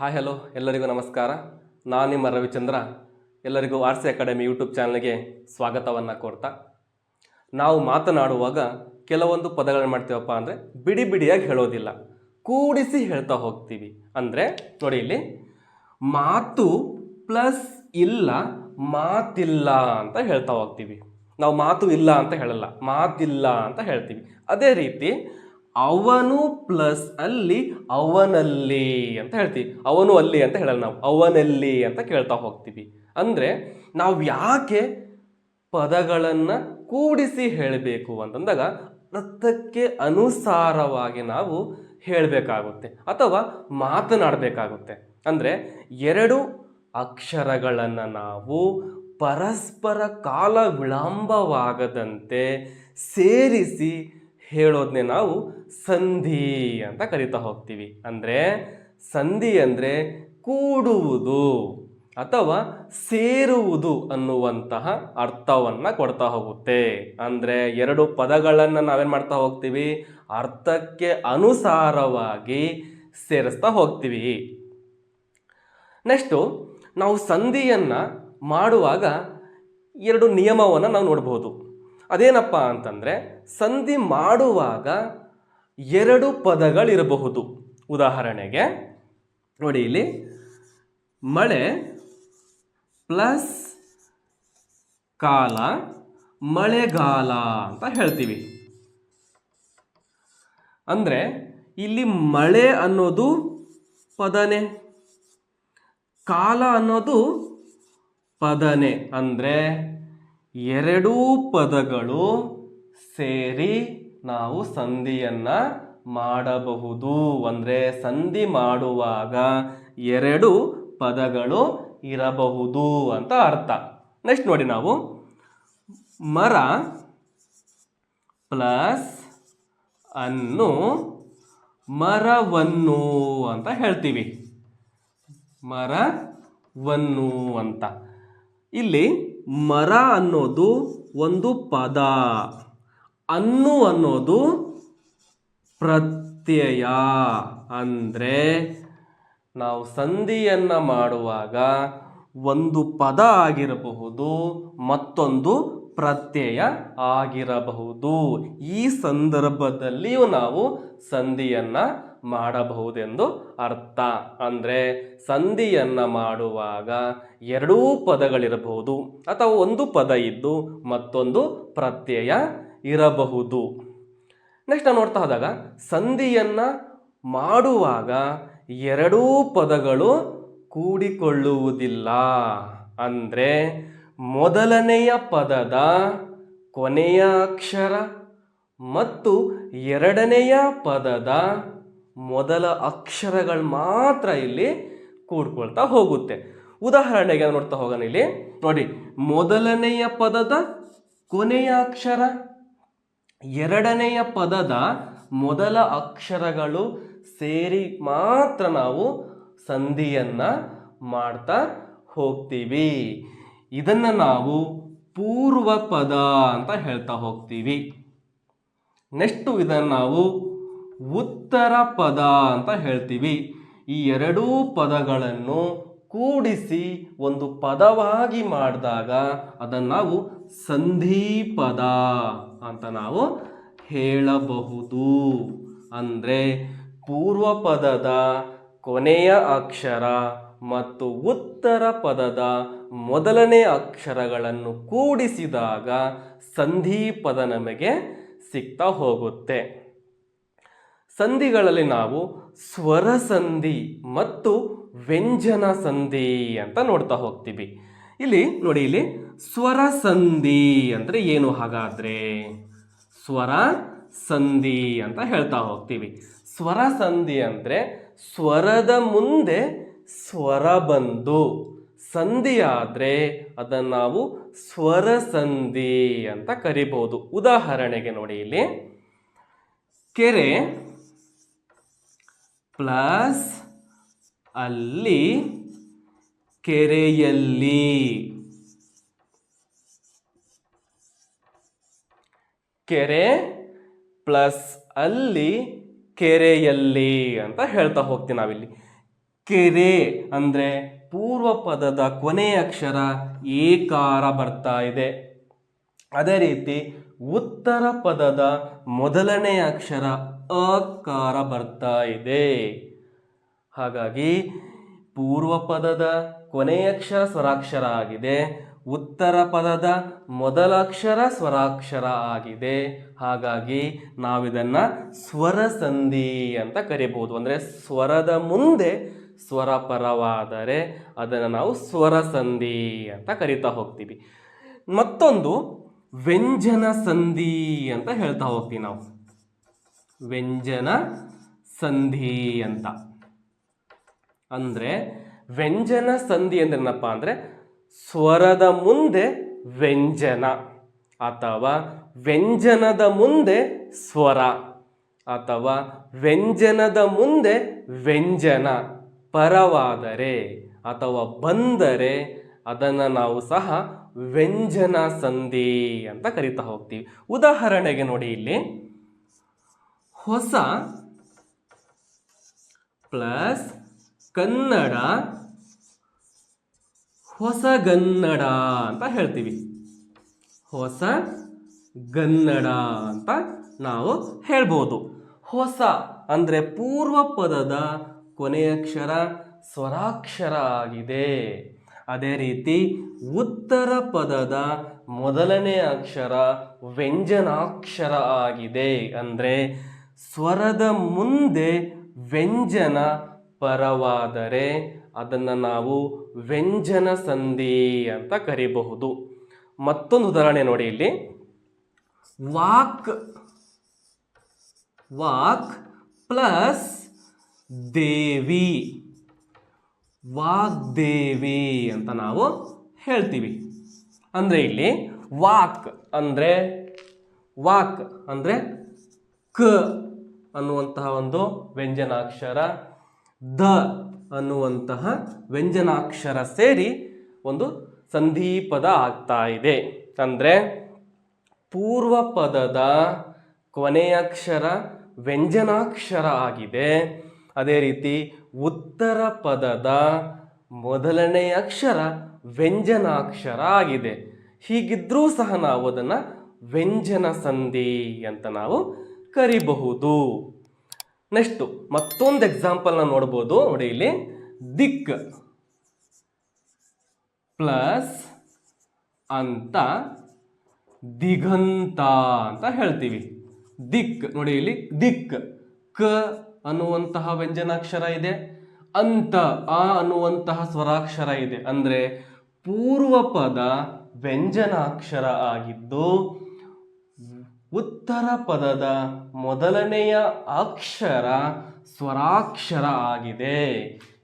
Hi, hello. ಎಲ್ಲರಿಗೂ ನಮಸ್ಕಾರ. ನಾನು ನಿಮ್ಮ ರವಿಚಂದ್ರ. ಎಲ್ಲರಿಗೂ ಆರ್ ಸಿ ಅಕಾಡೆಮಿ ಯೂಟ್ಯೂಬ್ ಚಾನಲ್ಗೆ ಸ್ವಾಗತವನ್ನು ಕೊಡ್ತಾ ನಾವು ಮಾತನಾಡುವಾಗ ಕೆಲವೊಂದು ಪದಗಳನ್ನು ಮಾಡ್ತೀವಪ್ಪ ಅಂದರೆ ಬಿಡಿ ಬಿಡಿಯಾಗಿ ಹೇಳೋದಿಲ್ಲ. ಕೂಡಿಸಿ ಹೇಳ್ತಾ ಹೋಗ್ತೀವಿ. ಅಂದರೆ ನೋಡಿ ಇಲ್ಲಿ, ಮಾತು ಪ್ಲಸ್ ಇಲ್ಲ, ಮಾತಿಲ್ಲ ಅಂತ ಹೇಳ್ತಾ ಹೋಗ್ತೀವಿ. ನಾವು ಮಾತು ಇಲ್ಲ ಅಂತ ಹೇಳಲ್ಲ, ಮಾತಿಲ್ಲ ಅಂತ ಹೇಳ್ತೀವಿ. ಅದೇ ರೀತಿ ಅವನು ಪ್ಲಸ್ ಅಲ್ಲಿ ಅವನಲ್ಲಿ ಅಂತ ಹೇಳ್ತೀವಿ. ಅವನು ಅಲ್ಲಿ ಅಂತ ಹೇಳಲ್ಲ ನಾವು. ಅವನಲ್ಲಿ ಅಂತ ಕೇಳ್ತಾ ಹೋಗ್ತೀವಿ. ಅಂದರೆ ನಾವು ಯಾಕೆ ಪದಗಳನ್ನು ಕೂಡಿಸಿ ಹೇಳಬೇಕು ಅಂತಂದಾಗ ಅರ್ಥಕ್ಕೆ ಅನುಸಾರವಾಗಿ ನಾವು ಹೇಳಬೇಕಾಗುತ್ತೆ ಅಥವಾ ಮಾತನಾಡಬೇಕಾಗುತ್ತೆ. ಅಂದರೆ ಎರಡು ಅಕ್ಷರಗಳನ್ನು ನಾವು ಪರಸ್ಪರ ಕಾಲ ವಿಳಂಬವಾಗದಂತೆ ಸೇರಿಸಿ ಹೇಳೋದನ್ನೇ ನಾವು ಸಂಧಿ ಅಂತ ಕರಿತಾ ಹೋಗ್ತೀವಿ. ಅಂದರೆ ಸಂಧಿ ಅಂದರೆ ಕೂಡುವುದು ಅಥವಾ ಸೇರುವುದು ಅನ್ನುವಂತಹ ಅರ್ಥವನ್ನು ಕೊಡ್ತಾ ಹೋಗುತ್ತೆ. ಅಂದರೆ ಎರಡು ಪದಗಳನ್ನು ನಾವೇನು ಮಾಡ್ತಾ ಹೋಗ್ತೀವಿ? ಅರ್ಥಕ್ಕೆ ಅನುಸಾರವಾಗಿ ಸೇರಿಸ್ತಾ ಹೋಗ್ತೀವಿ. ನೆಕ್ಸ್ಟು ನಾವು ಸಂಧಿಯನ್ನು ಮಾಡುವಾಗ ಎರಡು ನಿಯಮವನ್ನು ನಾವು ನೋಡ್ಬೋದು. ಅದೇನಪ್ಪ ಅಂತಂದರೆ ಸಂಧಿ ಮಾಡುವಾಗ ಎರಡು ಪದಗಳಿರಬಹುದು. ಉದಾಹರಣೆಗೆ ನೋಡಿ ಇಲ್ಲಿ, ಮಳೆ ಪ್ಲಸ್ ಕಾಲ, ಮಳೆಗಾಲ ಅಂತ ಹೇಳ್ತೀವಿ. ಅಂದರೆ ಇಲ್ಲಿ ಮಳೆ ಅನ್ನೋದು ಪದನೆ, ಕಾಲ ಅನ್ನೋದು ಪದನೆ. ಅಂದರೆ ಎರಡೂ ಪದಗಳು ಸೇರಿ ನಾವು ಸಂಧಿಯನ್ನು ಮಾಡಬಹುದು. ಅಂದರೆ ಸಂಧಿ ಮಾಡುವಾಗ ಎರಡು ಪದಗಳು ಇರಬಹುದು ಅಂತ ಅರ್ಥ. ನೆಕ್ಸ್ಟ್ ನೋಡಿ ನಾವು. ಮರ ಪ್ಲಸ್ ಅನ್ನು ಮರವನ್ನು ಅಂತ ಹೇಳ್ತೀವಿ. ಮರವನ್ನು ಅಂತ. ಇಲ್ಲಿ ಮರ ಅನ್ನೋದು ಒಂದು ಪದ. ಅನ್ನು ಅನ್ನೋದು ಪ್ರತ್ಯಯ. ಅಂದರೆ ನಾವು ಸಂಧಿಯನ್ನು ಮಾಡುವಾಗ ಒಂದು ಪದ ಆಗಿರಬಹುದು, ಮತ್ತೊಂದು ಪ್ರತ್ಯಯ ಆಗಿರಬಹುದು. ಈ ಸಂದರ್ಭದಲ್ಲಿಯೂ ನಾವು ಸಂಧಿಯನ್ನು ಮಾಡಬಹುದೆಂದು ಅರ್ಥ. ಅಂದರೆ ಸಂಧಿಯನ್ನು ಮಾಡುವಾಗ ಎರಡೂ ಪದಗಳಿರಬಹುದು. ಅಥವಾ ಒಂದು ಪದ ಇದ್ದು ಮತ್ತೊಂದು ಪ್ರತ್ಯಯ ಇರಬಹುದು. ನೆಕ್ಸ್ಟ್ ನಾವು ನೋಡ್ತಾ ಹೋದಾಗ, ಸಂಧಿಯನ್ನು ಮಾಡುವಾಗ ಎರಡೂ ಪದಗಳು ಕೂಡಿಕೊಳ್ಳುವುದಿಲ್ಲ. ಅಂದರೆ ಮೊದಲನೆಯ ಪದದ ಕೊನೆಯ ಅಕ್ಷರ ಮತ್ತು ಎರಡನೆಯ ಪದದ ಮೊದಲ ಅಕ್ಷರಗಳು ಮಾತ್ರ ಇಲ್ಲಿ ಕೂಡ್ಕೊಳ್ತಾ ಹೋಗುತ್ತೆ. ಉದಾಹರಣೆಗೆ ನೋಡ್ತಾ ಹೋಗೋಣ ಇಲ್ಲಿ. ನೋಡಿ, ಮೊದಲನೆಯ ಪದದ ಕೊನೆಯ ಅಕ್ಷರ, ಎರಡನೆಯ ಪದದ ಮೊದಲ ಅಕ್ಷರಗಳು ಸೇರಿ ಮಾತ್ರ ನಾವು ಸಂಧಿಯನ್ನು ಮಾಡ್ತಾ ಹೋಗ್ತೀವಿ. ಇದನ್ನು ನಾವು ಪೂರ್ವ ಪದ ಅಂತ ಹೇಳ್ತಾ ಹೋಗ್ತೀವಿ. ನೆಕ್ಸ್ಟು ಇದನ್ನು ನಾವು ಉತ್ತರ ಪದ ಅಂತ ಹೇಳ್ತೀವಿ. ಈ ಎರಡೂ ಪದಗಳನ್ನು ಕೂಡಿಸಿ ಒಂದು ಪದವಾಗಿ ಮಾಡಿದಾಗ ಅದನ್ನು ನಾವು ಸಂಧಿ ಪದ ಅಂತ ನಾವು ಹೇಳಬಹುದು. ಅಂದರೆ ಪೂರ್ವ ಪದದ ಕೊನೆಯ ಅಕ್ಷರ ಮತ್ತು ಉತ್ತರ ಪದದ ಮೊದಲನೇ ಅಕ್ಷರಗಳನ್ನು ಕೂಡಿಸಿದಾಗ ಸಂಧಿ ಪದ ನಮಗೆ ಸಿಗ್ತಾ ಹೋಗುತ್ತೆ. ಸಂಧಿಗಳಲ್ಲಿ ನಾವು ಸ್ವರ ಸಂಧಿ ಮತ್ತು ವ್ಯಂಜನ ಸಂಧಿ ಅಂತ ನೋಡ್ತಾ ಹೋಗ್ತೀವಿ. ಇಲ್ಲಿ ನೋಡಿ, ಇಲ್ಲಿ ಸ್ವರ ಸಂಧಿ ಅಂದರೆ ಏನು ಹಾಗಾದ್ರೆ? ಸ್ವರ ಸಂಧಿ ಅಂತ ಹೇಳ್ತಾ ಹೋಗ್ತೀವಿ. ಸ್ವರ ಸಂಧಿ ಅಂದರೆ ಸ್ವರದ ಮುಂದೆ ಸ್ವರ ಬಂದು ಸಂಧಿ ಆದರೆ ಅದನ್ನು ನಾವು ಸ್ವರ ಸಂಧಿ ಅಂತ ಕರಿಬಹುದು ಉದಾಹರಣೆಗೆ ನೋಡಿ ಇಲ್ಲಿ, ಕೆರೆ ಪ್ಲಸ್ ಅಲ್ಲಿ ಕೆರೆಯಲ್ಲಿ. ಕೆರೆ ಪ್ಲಸ್ ಅಲ್ಲಿ ಕೆರೆಯಲ್ಲಿ ಅಂತ ಹೇಳ್ತಾ ಹೋಗ್ತೀವಿ ನಾವಿಲ್ಲಿ. ಕೆರೆ ಅಂದರೆ ಪೂರ್ವ ಪದದ ಕೊನೆಯ ಅಕ್ಷರ ಏಕಾರ ಬರ್ತಾ ಇದೆ. ಅದೇ ರೀತಿ ಉತ್ತರ ಪದದ ಮೊದಲನೇ ಅಕ್ಷರ ಅಕಾರ ಬರ್ತಾ ಇದೆ. ಹಾಗಾಗಿ ಪೂರ್ವ ಪದದ ಕೊನೆಯ ಅಕ್ಷರ ಸ್ವರಾಕ್ಷರ ಆಗಿದೆ. ಉತ್ತರ ಪದದ ಮೊದಲ ಅಕ್ಷರ ಸ್ವರಾಕ್ಷರ ಆಗಿದೆ. ಹಾಗಾಗಿ ನಾವಿದನ್ನ ಸ್ವರ ಸಂಧಿ ಅಂತ ಕರಿಬಹುದು ಅಂದರೆ ಸ್ವರದ ಮುಂದೆ ಸ್ವರ ಪರವಾದರೆ ಅದನ್ನು ನಾವು ಸ್ವರ ಸಂಧಿ ಅಂತ ಕರಿತಾ ಹೋಗ್ತೀವಿ. ಮತ್ತೊಂದು ವ್ಯಂಜನ ಸಂಧಿ ಅಂತ ಹೇಳ್ತಾ ಹೋಗ್ತೀವಿ ನಾವು. ವ್ಯಂಜನ ಸಂಧಿ ಅಂತ. ಅಂದರೆ ವ್ಯಂಜನ ಸಂಧಿ ಅಂದ್ರೇನಪ್ಪ ಅಂದರೆ ಸ್ವರದ ಮುಂದೆ ವ್ಯಂಜನ ಅಥವಾ ವ್ಯಂಜನದ ಮುಂದೆ ಸ್ವರ ಅಥವಾ ವ್ಯಂಜನದ ಮುಂದೆ ವ್ಯಂಜನ ಪರವಾದರೆ ಅಥವಾ ಬಂದರೆ ಅದನ್ನು ನಾವು ಸಹ ವ್ಯಂಜನ ಸಂಧಿ ಅಂತ ಕರಿತಾ ಹೋಗ್ತೀವಿ. ಉದಾಹರಣೆಗೆ ನೋಡಿ ಇಲ್ಲಿ. ಹೊಸ ಪ್ಲಸ್ ಕನ್ನಡ ಹೊಸಗನ್ನಡ ಅಂತ ಹೇಳ್ತೀವಿ. ಹೊಸ ಗನ್ನಡ ಅಂತ ನಾವು ಹೇಳ್ಬೋದು. ಹೊಸ ಅಂದರೆ ಪೂರ್ವ ಪದದ ಕೊನೆಯಕ್ಷರ ಸ್ವರಾಕ್ಷರ ಆಗಿದೆ. ಅದೇ ರೀತಿ ಉತ್ತರ ಪದದ ಮೊದಲನೇ ಅಕ್ಷರ ವ್ಯಂಜನಾಕ್ಷರ ಆಗಿದೆ. ಅಂದರೆ ಸ್ವರದ ಮುಂದೆ ವ್ಯಂಜನ ಪರವಾದರೆ ಅದನ್ನು ನಾವು ವ್ಯಂಜನ ಸಂಧಿ ಅಂತ ಕರಿಬಹುದು. ಮತ್ತೊಂದು ಉದಾಹರಣೆ ನೋಡಿ ಇಲ್ಲಿ. ವಾಕ್ ವಾಕ್ ಪ್ಲಸ್ ದೇವಿ. ವಾಗ್ದೇವಿ ಅಂತ ನಾವು ಹೇಳ್ತೀವಿ. ಅಂದರೆ ಇಲ್ಲಿ ವಾಕ್ ಅಂದರೆ ವಾಕ್ ಅಂದರೆ ಕ ಅನ್ನುವಂತಹ ಒಂದು ವ್ಯಂಜನಾಕ್ಷರ, ದ ಅನ್ನುವಂತಹ ವ್ಯಂಜನಾಕ್ಷರ ಸೇರಿ ಒಂದು ಸಂಧಿ ಪದ ಆಗ್ತಾ ಇದೆ. ಅಂದರೆ ಪೂರ್ವ ಪದದ ಕೊನೆಯಕ್ಷರ ವ್ಯಂಜನಾಕ್ಷರ ಆಗಿದೆ. ಅದೇ ರೀತಿ ಉತ್ತರ ಪದದ ಮೊದಲನೇ ಅಕ್ಷರ ವ್ಯಂಜನಾಕ್ಷರ ಆಗಿದೆ. ಹೀಗಿದ್ರೂ ಸಹ ನಾವು ಅದನ್ನು ವ್ಯಂಜನ ಸಂಧಿ ಅಂತ ನಾವು ಕರಿಬಹುದು. ನೆಕ್ಸ್ಟು ಮತ್ತೊಂದು ಎಕ್ಸಾಂಪಲ್ನ ನೋಡ್ಬೋದು. ನೋಡಿ ಇಲ್ಲಿ. ದಿಕ್ ಪ್ಲಸ್ ಅಂತ ದಿಗಂತ ಅಂತ ಹೇಳ್ತೀವಿ. ದಿಕ್, ನೋಡಿ ಇಲ್ಲಿ ದಿಕ್, ಕ ಅನ್ನುವಂತಹ ವ್ಯಂಜನಾಕ್ಷರ ಇದೆ. ಅಂತ ಆ ಅನ್ನುವಂತಹ ಸ್ವರಾಕ್ಷರ ಇದೆ. ಅಂದರೆ ಪೂರ್ವ ಪದ ವ್ಯಂಜನಾಕ್ಷರ ಆಗಿದ್ದು, ಉತ್ತರ ಪದದ ಮೊದಲನೆಯ ಅಕ್ಷರ ಸ್ವರಾಕ್ಷರ ಆಗಿದೆ.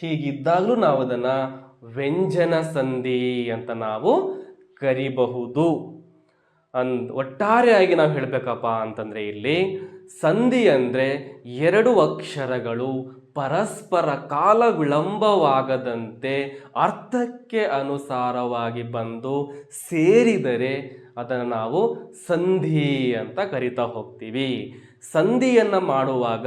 ಹೀಗಿದ್ದಾಗಲೂ ನಾವು ಅದನ್ನು ವ್ಯಂಜನ ಸಂಧಿ ಅಂತ ನಾವು ಕರಿಬಹುದು. ಅಂದ್, ಒಟ್ಟಾರೆಯಾಗಿ ನಾವು ಹೇಳಬೇಕಪ್ಪ ಅಂತಂದರೆ ಇಲ್ಲಿ ಸಂಧಿ ಅಂದರೆ ಎರಡು ಅಕ್ಷರಗಳು ಪರಸ್ಪರ ಕಾಲ ವಿಳಂಬವಾಗದಂತೆ ಅರ್ಥಕ್ಕೆ ಅನುಸಾರವಾಗಿ ಬಂದು ಸೇರಿದರೆ ಅದನ್ನು ನಾವು ಸಂಧಿ ಅಂತ ಕರಿತಾ ಹೋಗ್ತೀವಿ. ಸಂಧಿಯನ್ನು ಮಾಡುವಾಗ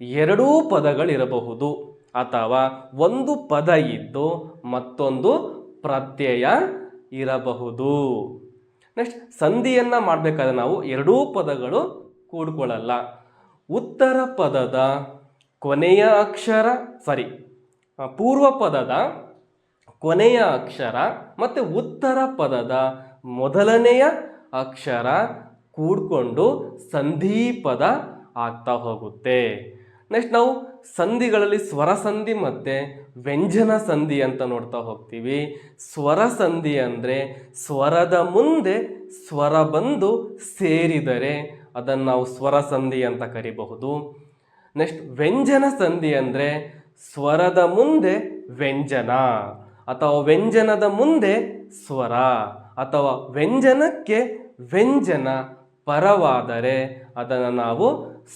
ಎರಡೂ ಪದಗಳಿರಬಹುದು. ಅಥವಾ ಒಂದು ಪದ ಇದ್ದು ಮತ್ತೊಂದು ಪ್ರತ್ಯಯ ಇರಬಹುದು. ನೆಕ್ಸ್ಟ್, ಸಂಧಿಯನ್ನು ಮಾಡಬೇಕಾದ್ರೆ ನಾವು ಎರಡೂ ಪದಗಳು ಕೂಡ್ಕೊಳ್ಳಲ್ಲ. ಉತ್ತರ ಪದದ ಕೊನೆಯ ಅಕ್ಷರ ಸಾರಿ ಪೂರ್ವ ಪದದ ಕೊನೆಯ ಅಕ್ಷರ ಮತ್ತು ಉತ್ತರ ಪದದ ಮೊದಲನೆಯ ಅಕ್ಷರ ಕೂಡ್ಕೊಂಡು ಸಂಧಿ ಪದ ಆಗ್ತಾ ಹೋಗುತ್ತೆ. ನೆಕ್ಸ್ಟ್ ನಾವು ಸಂಧಿಗಳಲ್ಲಿ ಸ್ವರ ಸಂಧಿ ಮತ್ತು ವ್ಯಂಜನ ಸಂಧಿ ಅಂತ ನೋಡ್ತಾ ಹೋಗ್ತೀವಿ. ಸ್ವರ ಸಂಧಿ ಅಂದರೆ ಸ್ವರದ ಮುಂದೆ ಸ್ವರ ಬಂದು ಸೇರಿದರೆ ಅದನ್ನು ನಾವು ಸ್ವರ ಸಂಧಿ ಅಂತ ಕರಿಬಹುದು. ನೆಕ್ಸ್ಟ್ ವ್ಯಂಜನ ಸಂಧಿ ಅಂದರೆ ಸ್ವರದ ಮುಂದೆ ವ್ಯಂಜನ ಅಥವಾ ವ್ಯಂಜನದ ಮುಂದೆ ಸ್ವರ ಅಥವಾ ವ್ಯಂಜನಕ್ಕೆ ವ್ಯಂಜನ ಪರವಾದರೆ ಅದನ್ನು ನಾವು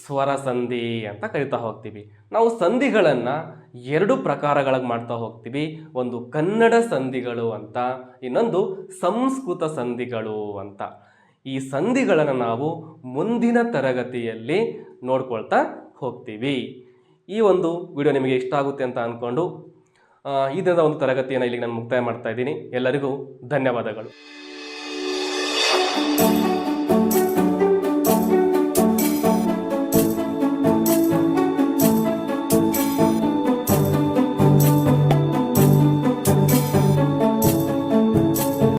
ಸ್ವರ ಸಂಧಿ ಅಂತ ಕರಿತಾ ಹೋಗ್ತೀವಿ. ನಾವು ಸಂಧಿಗಳನ್ನು ಎರಡು ಪ್ರಕಾರಗಳಾಗಿ ಮಾಡ್ತಾ ಹೋಗ್ತೀವಿ. ಒಂದು ಕನ್ನಡ ಸಂಧಿಗಳು ಅಂತ, ಇನ್ನೊಂದು ಸಂಸ್ಕೃತ ಸಂಧಿಗಳು ಅಂತ. ಈ ಸಂಧಿಗಳನ್ನು ನಾವು ಮುಂದಿನ ತರಗತಿಯಲ್ಲಿ ನೋಡ್ಕೊಳ್ತಾ ಹೋಗ್ತೀವಿ. ಈ ಒಂದು ವಿಡಿಯೋ ನಿಮಗೆ ಇಷ್ಟ ಆಗುತ್ತೆ ಅಂತ ಅಂದ್ಕೊಂಡು ಈ ದಿನದ ಒಂದು ತರಗತಿಯನ್ನು ಇಲ್ಲಿಗೆ ನಾನು ಮುಕ್ತಾಯ ಮಾಡ್ತಾ ಇದ್ದೀನಿ. ಎಲ್ಲರಿಗೂ ಧನ್ಯವಾದಗಳು.